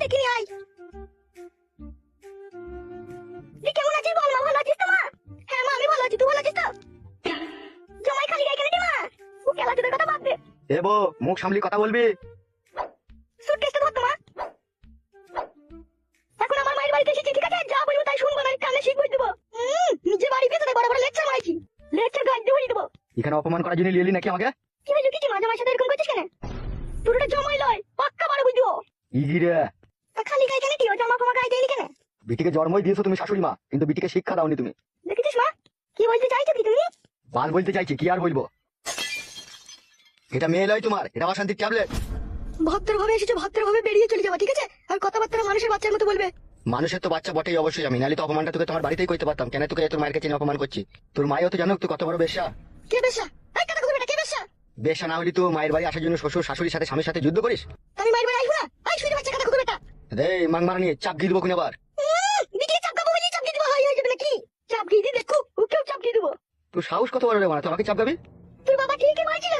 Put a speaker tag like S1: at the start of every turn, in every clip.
S1: দেখিনি আয়। তুই কেমন আছিস বল মা? ভালো আছিস তো মা? হ্যাঁ মা আমি ভালো আছি। তুই ভালো আছিস তো? জমাই খালি গায়ে কেন মা? ও খেলা তোদের কথা দে
S2: এ বো মুখ সামলি কথা বলবি।
S1: সুটকেসটা ধর তো মা। এখন আমার মায়ের বাড়িতে এসেছি ঠিক আছে? যা বলব তাই শুনব না কানে শিখবই দেবো। হুম, নিজে বাড়ি পেতে বড় বড় লেকচার মারাইছি। লেকচার গাছ দিয়ে দেবো।
S2: এখানে অপমান করার জন্য লিয়েলি নাকি আমাকে?
S1: কি হলো কিছু মাঝে মাঝে এরকম করছিস কেন? তোর জমাই লয় পাক্কা বাড়ি বুঝব
S2: ইগি রে
S1: তা খালি গায়ে কেন? দিও জামা ফামা গায়ে দেয়নি কেন?
S2: বিটিকে জন্মই দিয়েছ তুমি শাশুড়ি মা। কিন্তু বিটিকে শিক্ষা দাওনি তুমি।
S1: দেখেছিস মা? কি বলতে চাইছো কি তুমি?
S2: বাল বলতে চাইছি কি আর বলব? এটা মেয়ে লয় তোমার এটা আমার শান্তির ট্যাবলেট
S1: ভদ্রভাবে এসেছ ভদ্রভাবে বেরিয়ে চলে যাবা ঠিক আছে? আর কথাবার্তা মানুষের বাচ্চার মতো বলবে।
S2: মানুষের তো বাচ্চা বটেই অবশ্যই আমি নাহলে তো অপমানটা তোকে তোমার বাড়িতেই করতে পারতাম। কেন তোকে তোর মায়ের কাছে অপমান করছি? তোর মায়ও তো জানো তুই কত বড় বেশা
S1: কে বেশা বেশা
S2: না হলে তো মায়ের বাড়ি আসার জন্য শ্বশুর শাশুড়ির সাথে স্বামীর সাথে যুদ্ধ করিস
S1: আমি মাইর বাড়ি আইবো না এই শুয়ে বাচ্চা কথা কইবে টা
S2: রে মাং মারানি চাপ দিয়ে দেবো কোন আবার।
S1: বিকে চাপ গাবো চাপ দিয়ে দিব হাই হয়ে যাবে নাকি? চাপ দিয়ে দি দেখো ওকেও চাপ দিয়ে দেবো।
S2: তুই সাহস কত বড় রে মানা আমাকে চাপ গাবি
S1: তুই বাবা ঠিকই বলছিল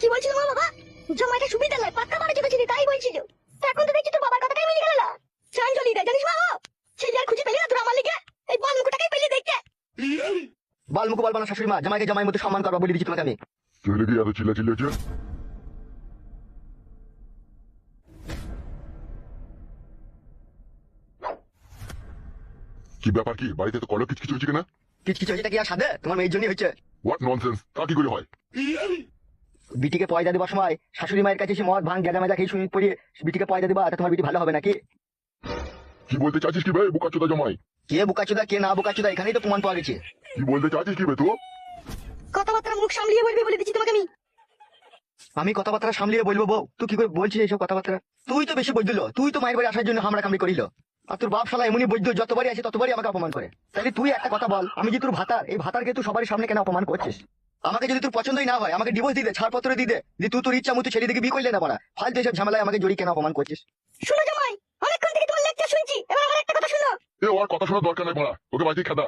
S1: কি বলছিল মা বাবা? জমাইটা সুবিধা নয় পাক্কা বাড়ি চলেছিলি তাই বলছিল। এখন তো দেখছি তোর বাবার কথাটাই মিলে গেল না। চান চলি দেয় জানিস মা ছেলে আর খুঁজে পেলি না তোর আমার লিগে? এই বালমুকুটাকেই পেলি দেখতে।
S2: বাল মুখ শাশুড়ি মা জামাইকে জামাই মতো সম্মান করবা বলে দিচ্ছি তোমাকে আমি।
S3: ছেলে কি এত কি ব্যাপার কি? বাড়িতে তো কলো কিছু কিছু হচ্ছে কিনা?
S2: কিছু হয়েছে কি আর সাদে তোমার মেয়ের জন্যই হচ্ছে
S3: হোয়াট ননসেন্স তা কি করে হয়?
S2: বিটিকে পয়দা দেবার সময় শাশুড়ি মায়ের কাছে এসে মদ ভাঙ গেদা মেজা খেয়ে শুনে পড়িয়ে বিটিকে পয়দা দেবা তা তোমার বিটি ভালো হবে নাকি?
S3: কি বলতে চাচ্ছিস কি ভাই বুকা চোদা জমাই?
S2: কে বুকাচুদা কে না বুকাচুদা এখানেই তো প্রমাণ পাওয়া গেছে।
S3: কি বলতে চাচ্ছিস কি বে তুই?
S1: কথাবার্তা মুখ সামলিয়ে বলবি বলে দিচ্ছি তোমাকে আমি।
S2: আমি কথাবার্তা সামলিয়ে বলব বউ। তুই কি করে বলছিস এইসব কথাবার্তা? তুই তো বেশি বৈদ্যুল তুই তো মায়ের বাড়ি আসার জন্য হামড়া কামড়ি করিল। আর তোর বাপ শালা এমনই বৈদ্য যতবারই আছে ততবারই আমাকে অপমান করে। তাহলে তুই একটা কথা বল আমি যে তোর ভাতার? এই ভাতারকে তুই সবারই সামনে কেন অপমান করছিস? আমাকে যদি তোর পছন্দই না হয় আমাকে ডিভোর্স দিতে ছাড়পত্র দিতে যে তুই তোর ইচ্ছা মতো ছেলে দিকে বিয়ে করলে না পারা। ফালতু এসব ঝামেলায় আমাকে জড়ি কেন অপমান করছিস?
S1: শোনো জামাই অনেকক্ষণ থেকে তোমার লেকচার শুনছি এবার আমার একটা কথা শোনো।
S3: এ ওর কথা শোনার দরকার নাই মারা ওকে বাড়িতে খেদা।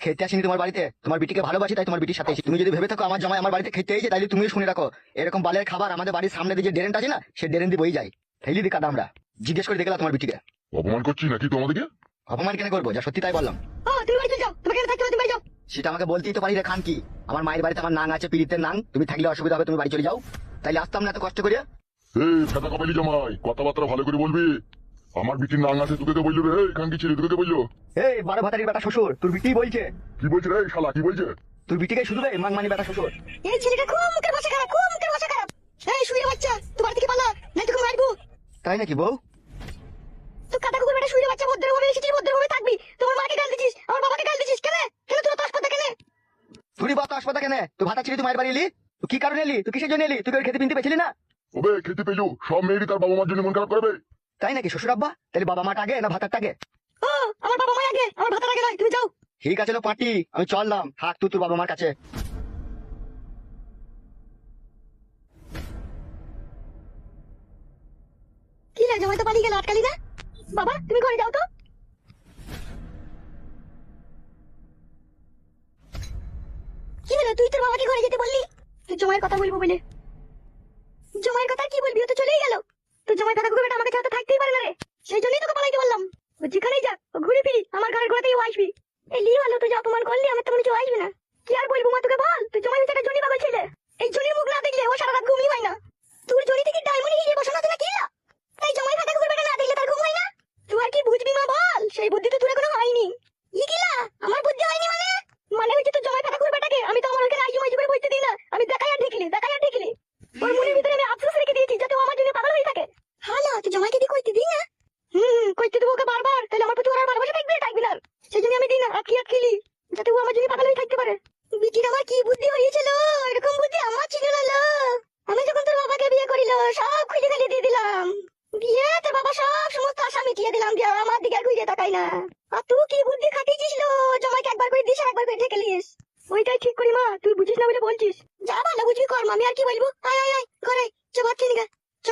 S2: খেতে আসিনি তোমার বাড়িতে? তোমার বিটিকে ভালোবাসি তাই তোমার বিটির সাথে এসেছি। তুমি যদি ভেবে থাকো আমার জামাই আমার বাড়িতে খেতে এসেছে তাহলে তুমিও শুনে রাখো। এরকম বালের খাবার আমাদের বাড়ির সামনে দিয়ে যে ড্রেনটা আছে না সে ড্রেন দিয়ে বই যায়। ফেলি দি কাদা আমরা। জিজ্ঞেস করে দেখলাম তোমার বিটিকে।
S3: অপমান করছিস নাকি তুই আমাদেরকে
S2: অপমান কেন করব? যা সত্যি তাই বললাম।
S1: ও তুমি বাড়ি চলে যাও তোমাকে এখানে থাকতে হবে তুমি বাড়ি যাও।
S2: সেটা আমাকে বলতেই তো পারি রে খান কি আমার মায়ের বাড়িতে আমার নাং আছে পিড়িতের নাং। তুমি থাকলে অসুবিধা হবে তুমি বাড়ি চলে যাও। তাইলে আসতাম না এত কষ্ট করে।
S3: এই ফেদা কপালি জমাই কথাবার্তা ভালো করে বলবি। আমার বিটির নাং আছে তোকে কে বলল রে। এই খান কি ছেলে তোকে কে বলল।
S2: এই বারো ভাতারির বেটা শ্বশুর তোর বিটি বলছে।
S3: কি বলছে রে শালা কি বলছে?
S2: তোর বিটিকে শুধু রে মাং মানি বেটা শ্বশুর।
S1: এই ছেলেটা খুব মুখের ভাষা খারাপ খুব মুখের ভাষা খারাপ। এই শুয়ে বাচ্চা তুই বাড়ি থেকে পালা নাই তোকে মারবো।
S2: তাই নাকি বউ?
S1: তুই কাটা কুকুর বেটা শুয়ে বাচ্চা ভদ্রভাবে এসেছিস ভদ্রভাবে থাকবি। তোমার মাকে গাল দিছিস আমার বাবাকে গাল দিছিস কেন? কেন তোর তো হাসপাতাল কেন?
S2: তুই বাপ তো হাসপাতাল কেন? তুই ভাতা ছিলি তুই মায়ের বাড়ি এলি? তুই কি কারণে এলি? তুই কিসের জন্য এলি? তুই খেতে পিনতে পেছিলি না?
S3: ওবে খেতে পেলু। সব মেয়েরই তার বাবা মার জন্য মন খারাপ করবে।
S2: তাই নাকি শ্বশুর আব্বা? তাহলে বাবা মাটা আগে না ভাতারটা আগে?
S1: ও আমার বাবা মা আগে আমার ভাতার আগে নয় তুমি যাও।
S2: ঠিক আছে লো পাটি আমি চললাম। থাক তুই তোর বাবা মার কাছে।
S1: কি রে জামাই তো পালিয়ে গেল আটকালি না? বাবা, তুমি ঘরে যাও তো। কি হলো, তুই তোর বাবাকে ঘরে যেতে বললি? তুই জমায়ের কথা বলব বলে। জমায়ের কথা কি বলবি? ও তো চলেই গেল। তো জমায়ের কথা ঘুরে আমাকে ছাড়া থাকতেই পারে না রে। সেই জন্যই তোকে পালাইতে বললাম। ও যেখানেই যা ও ঘুরে ফিরি। আমার ঘরের ঘোরাতেই আসবি এই লিও হলো তুই যে অপমান করলি আমার তো মনে হচ্ছে ও আসবে না কি আর বলব মা তোকে বল তুই জমাই হচ্ছে একটা জনি পাগল ছেলে এই জনির মুখ না দেখলে ও সারা রাত ঘুমই হয় না তোর জনি থেকে ডায়মন্ড হিরিয়ে বসানো আছে না কি তাই জমাই ফাটা ঘুরে না দেখলে তার ঘুম হয় না তুই আর কি বুঝবি মা বল সেই বুদ্ধি তো তোর এখনও হয়নি ই কিলা আমার বুদ্ধি হয়নি মানে মানে হচ্ছে তো জমাই ফাটা ঘুরে বেটাকে আমি তো আমার ওখানে আইজু মাইজু করে বইতে দিই না আমি দেখাই আর ঢেকিলি দেখাই আর ঢেকিলি ওর মনের ভিতরে আমি আফসোস রেখে দিয়েছি যাতে ও আমার জন্য পাগল হয়ে থাকে হ্যাঁ না তুই জমাইকে দিয়ে কইতে দিই না কইতে দেবো ওকে বারবার, তাহলে আমার প্রতি ওর আর ভালোবাসা থাকবে থাকবে না সেই জন্য আমি দিই না আটকি আটকিলি যাতে ও আমার জন্য পাগল হয়ে থাকতে পারে। বিটির আমার কি বুদ্ধি হয়েছিল? এরকম বুদ্ধি আমার ছিল না, লো। আমি যখন তোর বাবাকে বিয়ে করিল সব খুঁজে খালি দিয়ে দিলাম। দিয়ে তোর বাবা সব সমস্ত আশা মিটিয়ে দিলাম দিয়ে আমার দিকে আর ঘুরে তাকাই না। আর তুই কি বুদ্ধি খাটিয়েছিস, লো? জমাইকে একবার করে দিস একবার করে ঢেকে ওইটাই ঠিক করি, মা। তুই বুঝিস না বলে বলছিস। যা ভালো বুঝবি কর আমি আর কি বলব? আয় আয় আয়, ঘরে। চ, ভাত খেয়ে নিগা চ।